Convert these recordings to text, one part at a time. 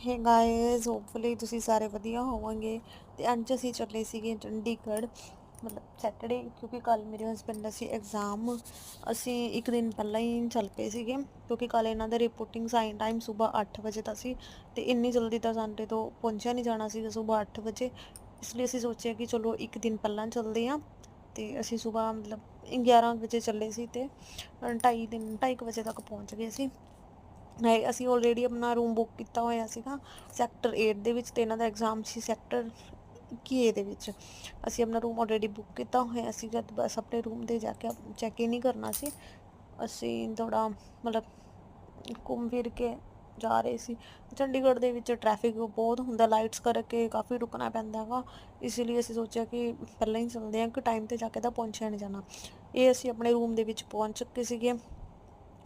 Hey guys hopefully ਤੁਸੀਂ ਸਾਰੇ ਵਧੀਆ ਹੋਵੋਗੇ। ਤੇ ਅੱਜ ਅਸੀਂ ਚੱਲੇ ਸੀਗੇ ਚੰਡੀਗੜ੍ਹ, ਮਤਲਬ ਸੈਟਰਡੇ ਕਿਉਂਕਿ ਕੱਲ ਮੇਰੇ ਹਸਬੰਡ ਦਾ ਸੀ ਐਗਜ਼ਾਮ ਅਸੀਂ ਇੱਕ ਦਿਨ ਪਹਿਲਾਂ ਹੀ ਚੱਲ ਪਏ ਸੀਗੇ, ਕਿਉਂਕਿ ਕੱਲ ਇਹਨਾਂ ਦਾ ਰਿਪੋਰਟਿੰਗ ਸਾਈਨ ਟਾਈਮ ਸਵੇਰ 8 ਵਜੇ ਦਾ ਸੀ। ਤੇ ਇੰਨੀ ਜਲਦੀ ਤਾਂ ਸਾਡੇ ਤੋਂ ਪਹੁੰਚਿਆ ਨਹੀਂ ਜਾਣਾ ਸੀਗਾ ਸਵੇਰ 8 ਵਜੇ। ਇਸ ਲਈ ਅਸੀਂ ਸੋਚਿਆ ਕਿ ਚਲੋ ਇੱਕ ਦਿਨ ਪਹਿਲਾਂ ਚੱਲਦੇ ਹਾਂ। ਤੇ ਅਸੀਂ ਸਵੇਰ ਮਤਲਬ 11 ਵਜੇ ਚੱਲੇ ਸੀ ਤੇ 2:30 ਦਿਨ 2:30 ਵਜੇ ਤੱਕ ਪਹੁੰਚ ਗਏ ਸੀ। ਹੈ, ਅਸੀਂ ਆਲਰੇਡੀ ਆਪਣਾ ਰੂਮ ਬੁੱਕ ਕੀਤਾ ਹੋਇਆ ਸੀਗਾ ਸੈਕਟਰ 8 ਦੇ ਵਿੱਚ ਤੇ ਇਹਨਾਂ ਦਾ ਐਗਜ਼ਾਮ ਸੀ ਸੈਕਟਰ 21 ਦੇ ਵਿੱਚ। ਅਸੀਂ ਆਪਣਾ ਰੂਮ ਆਲਰੇਡੀ ਬੁੱਕ ਕੀਤਾ ਹੋਇਆ ਸੀਗਾ ਜਦ ਬਸ ਆਪਣੇ ਰੂਮ 'ਤੇ ਜਾ ਕੇ ਚੈੱਕ ਇਨ ਨਹੀਂ ਕਰਨਾ ਸੀ। ਅਸੀਂ ਥੋੜਾ ਮਤਲਬ ਘੁੰਮ ਫਿਰ ਕੇ ਜਾ ਰਹੇ ਸੀ। ਚੰਡੀਗੜ੍ਹ ਦੇ ਵਿੱਚ ਟ੍ਰੈਫਿਕ ਬਹੁਤ ਹੁੰਦਾ ਲਾਈਟਸ ਕਰਕੇ ਕਾਫੀ ਰੁਕਣਾ ਪੈਂਦਾ ਹੈਗਾ। ਇਸ ਲਈ ਅਸੀਂ ਸੋਚਿਆ ਕਿ ਪਹਿਲਾਂ ਹੀ ਚੱਲਦੇ ਹਾਂ, ਕਿ ਟਾਈਮ ਤੇ ਜਾ ਕੇ ਤਾਂ ਪਹੁੰਚਿਆ ਨਹੀਂ ਜਾਣਾ। ਇਹ ਅਸੀਂ ਆਪਣੇ ਰੂਮ ਦੇ ਵਿੱਚ ਪਹੁੰਚ ਚੁੱਕੇ ਸੀਗੇ।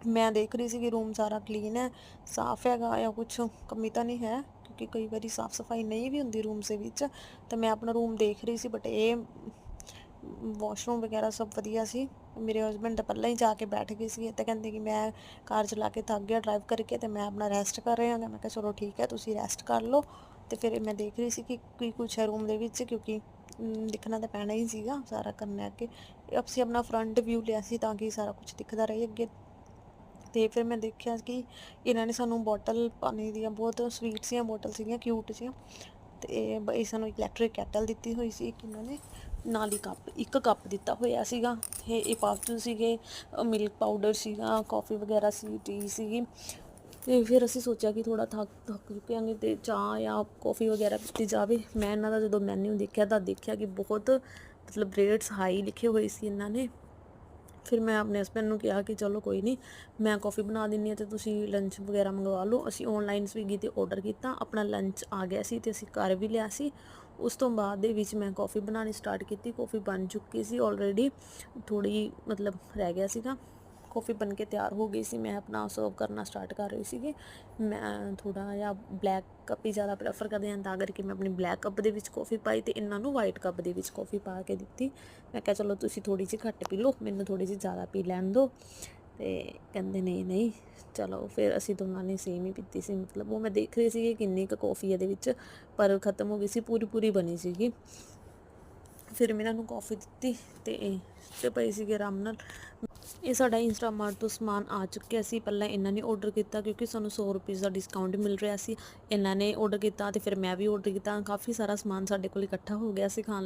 ਮੈਂ ਦੇਖ ਰਹੀ ਸੀ ਕਿ ਰੂਮ ਸਾਰਾ ਕਲੀਨ ਹੈ, ਸਾਫ਼ ਹੈਗਾ ਜਾਂ ਕੁਝ ਕਮੀ ਤਾਂ ਨਹੀਂ ਹੈ, ਕਿਉਂਕਿ ਕਈ ਵਾਰੀ ਸਾਫ਼ ਸਫ਼ਾਈ ਨਹੀਂ ਵੀ ਹੁੰਦੀ ਰੂਮਸ ਦੇ ਵਿੱਚ, ਤਾਂ ਮੈਂ ਆਪਣਾ ਰੂਮ ਦੇਖ ਰਹੀ ਸੀ ਬਟ ਇਹ ਵਾਸ਼ਰੂਮ ਵਗੈਰਾ ਸਭ ਵਧੀਆ ਸੀ, ਮੇਰੇ ਹਸਬੰਡ ਤਾਂ ਪਹਿਲਾਂ ਹੀ ਜਾ ਕੇ ਬੈਠ ਗਏ ਸੀ ਤੇ ਕਹਿੰਦੇ ਕਿ ਮੈਂ ਕਾਰ ਚਲਾ ਕੇ ਥੱਕ ਗਿਆ ਡਰਾਈਵ ਕਰਕੇ ਤੇ ਮੈਂ ਆਪਣਾ ਰੈਸਟ ਕਰ ਰਿਹਾ ਹਾਂ ਮੈਂ ਕਿਹਾ ਚਲੋ ਠੀਕ ਹੈ, ਤੁਸੀਂ ਰੈਸਟ ਕਰ ਲਓ, ਤੇ ਫਿਰ ਮੈਂ ਦੇਖ ਰਹੀ ਸੀ ਕਿ ਕੀ ਕੁਛ ਹੈ ਰੂਮ ਦੇ ਵਿੱਚ, ਕਿਉਂਕਿ ਦਿਖਣਾ ਤਾਂ ਪੈਣਾ ਹੀ ਸੀਗਾ, ਸਾਰਾ ਕਰਨਾ ਅੱਗੇ ਅਸੀਂ ਆਪਣਾ ਫਰੰਟ ਵਿਊ ਲਿਆ ਸੀ ਤਾਂ ਕਿ ਸਾਰਾ ਕੁਝ ਦਿਖਦਾ ਰਹੇ ਅੱਗੇ। ਤੇ ਫਿਰ ਮੈਂ ਦੇਖਿਆ ਕਿ ਇਹਨਾਂ ਨੇ ਸਾਨੂੰ ਬੋਟਲ ਪਾਣੀ ਦੀਆਂ ਬਹੁਤ ਸਵੀਟ ਸੀਆਂ ਬੋਟਲ ਸੀਗੀਆਂ ਕਿਊਟ ਸੀਆਂ ਤੇ ਬ- ਇਹ ਸਾਨੂੰ ਇਲੈਕਟ੍ਰਿਕ ਕੈਟਲ ਦਿੱਤੀ ਹੋਈ ਸੀ ਕਿ ਇਹਨਾਂ ਨੇ, ਨਾਲ ਹੀ ਕੱਪ, ਇੱਕ ਕੱਪ ਦਿੱਤਾ ਹੋਇਆ ਸੀਗਾ ਇਹ ਇਹ ਪਾਉਚ ਸੀਗੇ ਮਿਲਕ ਪਾਊਡਰ ਸੀਗਾ ਕਾਫੀ ਵਗੈਰਾ ਸੀ ਟੀ ਸੀਗੀ ਤੇ ਫਿਰ ਅਸੀਂ ਸੋਚਿਆ ਕਿ ਥੋੜਾ ਥੱਕ ਥੱਕ ਚੁੱਕਿਆਂਗੇ ਤੇ ਚਾਹ ਜਾਂ ਕਾਫੀ ਵਗੈਰਾ ਪੀਤੀ ਜਾਵੇ। ਮੈਂ ਇਹਨਾਂ ਦਾ ਜਦੋਂ ਮੈਨੂ ਦੇਖਿਆ ਤਾਂ ਦੇਖਿਆ ਕਿ ਬਹੁਤ ਮਤਲਬ ਰੇਟਸ ਹਾਈ ਲਿਖੇ ਹੋਏ ਸੀ ਇਹਨਾਂ ਨੇ। ਫਿਰ ਮੈਂ ਆਪਣੇ ਹਸਬੰਡ ਨੂੰ ਕਿਹਾ ਕਿ ਚਲੋ ਕੋਈ ਨਹੀਂ ਮੈਂ ਕਾਫੀ ਬਣਾ ਦਿੰਨੀ ਹਾਂ ਤੇ ਤੁਸੀਂ ਲੰਚ ਵਗੈਰਾ ਮੰਗਵਾ ਲਓ। ਅਸੀਂ ਆਨਲਾਈਨ ਸਵੀਗੀ ਤੇ ਆਰਡਰ ਕੀਤਾ, ਆਪਣਾ ਲੰਚ ਆ ਗਿਆ ਸੀ ਤੇ ਅਸੀਂ ਘਰ ਵੀ ਲਿਆ ਸੀ। ਉਸ ਤੋਂ ਬਾਅਦ ਦੇ ਵਿੱਚ ਮੈਂ ਕਾਫੀ ਬਣਾਉਣੀ ਸਟਾਰਟ ਕੀਤੀ ਕਾਫੀ ਬਣ ਚੁੱਕੀ ਸੀ ਆਲਰੇਡੀ ਥੋੜੀ ਮਤਲਬ ਰਹਿ ਗਿਆ ਸੀਗਾ। ਕਾਫੀ ਬਣ ਕੇ ਤਿਆਰ ਹੋ ਗਈ ਸੀ। ਮੈਂ ਆਪਣਾ ਸਰਵ ਕਰਨਾ ਸਟਾਰਟ ਕਰ ਰਹੀ ਸੀਗੀ। ਮੈਂ ਥੋੜਾ ਜਿਹਾ ਬਲੈਕ ਕੱਪ ਹੀ ਜ਼ਿਆਦਾ ਪ੍ਰੈਫਰ ਕਰਦੀ ਹਾਂ, ਤਾਂ ਕਰਕੇ ਮੈਂ ਆਪਣੀ ਬਲੈਕ ਕੱਪ ਦੇ ਵਿੱਚ ਕੌਫੀ ਪਾਈ ਤੇ ਇਹਨਾਂ ਨੂੰ ਵਾਈਟ ਕੱਪ ਦੇ ਵਿੱਚ ਕੌਫੀ ਪਾ ਕੇ ਦਿੱਤੀ। ਮੈਂ ਕਿਹਾ, ਚਲੋ ਤੁਸੀਂ ਥੋੜੀ ਜਿਹੀ ਘੱਟ ਪੀ ਲਓ, ਮੈਨੂੰ ਥੋੜੀ ਜਿਹੀ ਜ਼ਿਆਦਾ ਪੀ ਲੈਣ ਦਿਓ। ਤੇ ਕਹਿੰਦੇ, ਨਹੀਂ ਨਹੀਂ, ਚਲੋ। ਫਿਰ ਅਸੀਂ ਦੋਨਾਂ ਨੇ ਸੇਮ ਹੀ ਪੀਤੀ ਸੀ। ਮਤਲਬ ਉਹ ਮੈਂ ਦੇਖ ਰਹੀ ਸੀ ਕਿ ਕਿੰਨੀ ਕੁ ਕੌਫੀ ਇਹਦੇ ਵਿੱਚ, ਪਰ ਖਤਮ ਹੋ ਗਈ ਸੀ ਪੂਰੀ ਪੂਰੀ ਬਣੀ ਸੀਗੀ। ਫਿਰ ਮੈਂ ਇਹਨਾਂ ਨੂੰ ਕਾਫੀ ਦਿੱਤੀ ਤੇ ਇਹ ਤੇ ਪਏ ਸੀਗੇ ਆਰਾਮ ਨਾਲ। ਇਹ ਸਾਡਾ ਇੰਸਟਾਮਾਰਟ ਤੋਂ ਸਮਾਨ ਆ ਚੁੱਕਿਆ ਸੀ। ਪਹਿਲਾਂ ਇਹਨਾਂ ਨੇ ਆਰਡਰ ਕੀਤਾ ਕਿਉਂਕਿ ਸਾਨੂੰ 100 ਰੁਪਏ ਦਾ ਡਿਸਕਾਊਂਟ ਮਿਲ ਰਿਹਾ ਸੀ। ਇਹਨਾਂ ਨੇ ਆਰਡਰ ਕੀਤਾ ਤੇ ਫਿਰ ਮੈਂ ਵੀ ਆਰਡਰ ਕੀਤਾ। ਕਾਫੀ ਸਾਰਾ ਸਮਾਨ ਸਾਡੇ ਕੋਲ ਇਕੱਠਾ ਹੋ ਗਿਆ ਸੀ ਖਾਣ ਲਈ।